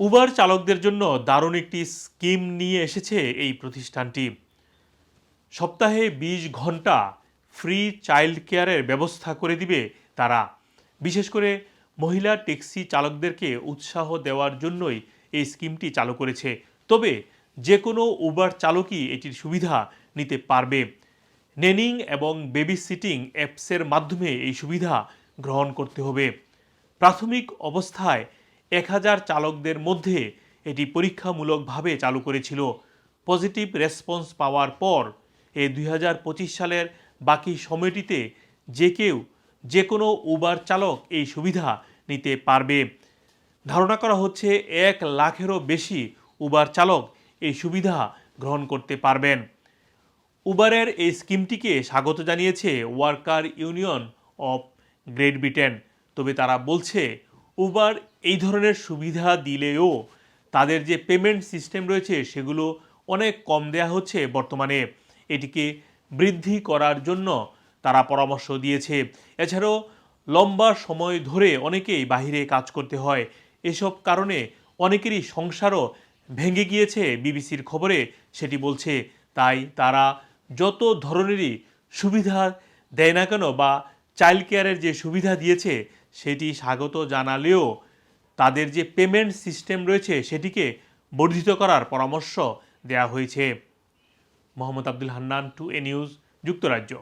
Uber চালকদের জন্য দারুণ একটি স্কিম নিয়ে এসেছে এই প্রতিষ্ঠানটি। সপ্তাহে বিশ ঘণ্টা ফ্রি চাইল্ড কেয়ারের ব্যবস্থা করে দিবে তারা। বিশেষ করে মহিলা ট্যাক্সি চালকদেরকে উৎসাহ দেওয়ার জন্যই এই স্কিমটি চালু করেছে। তবে যে কোনো উবার চালকই এটির সুবিধা নিতে পারবে। নেনিং এবং বেবি সিটিং অ্যাপসের মাধ্যমে এই সুবিধা গ্রহণ করতে হবে। প্রাথমিক অবস্থায় এক হাজার চালকদের মধ্যে এটি পরীক্ষামূলকভাবে চালু করেছিল। পজিটিভ রেসপন্স পাওয়ার পর এ দুই হাজার পঁচিশ সালের বাকি সময়টিতে যে কেউ যে কোনো উবার চালক এই সুবিধা নিতে পারবে। ধারণা করা হচ্ছে এক লাখেরও বেশি উবার চালক এই সুবিধা গ্রহণ করতে পারবেন। উবারের এই স্কিমটিকে স্বাগত জানিয়েছে Worker Union of Great Britain. তবে তারা বলছে উবার এই ধরনের সুবিধা দিলেও তাদের যে পেমেন্ট সিস্টেম রয়েছে সেগুলো অনেক কম দেয়া হচ্ছে। বর্তমানে এটিকে বৃদ্ধি করার জন্য তারা পরামর্শ দিয়েছে। এছাড়াও লম্বা সময় ধরে অনেকেই বাহিরে কাজ করতে হয়। এসব কারণে অনেকেরই সংসারও ভেঙে গিয়েছে বিবিসির খবরে সেটি বলছে। তাই তারা যত ধরনেরই সুবিধা দেয় না কেন বা চাইল্ড কেয়ারের যে সুবিধা দিয়েছে সেটি স্বাগত জানালেও তাদের যে পেমেন্ট সিস্টেম রয়েছে সেটিকে বর্ধিত করার পরামর্শ দেওয়া হয়েছে। Mohammad Abdul Hannan, to A news, যুক্তরাজ্য।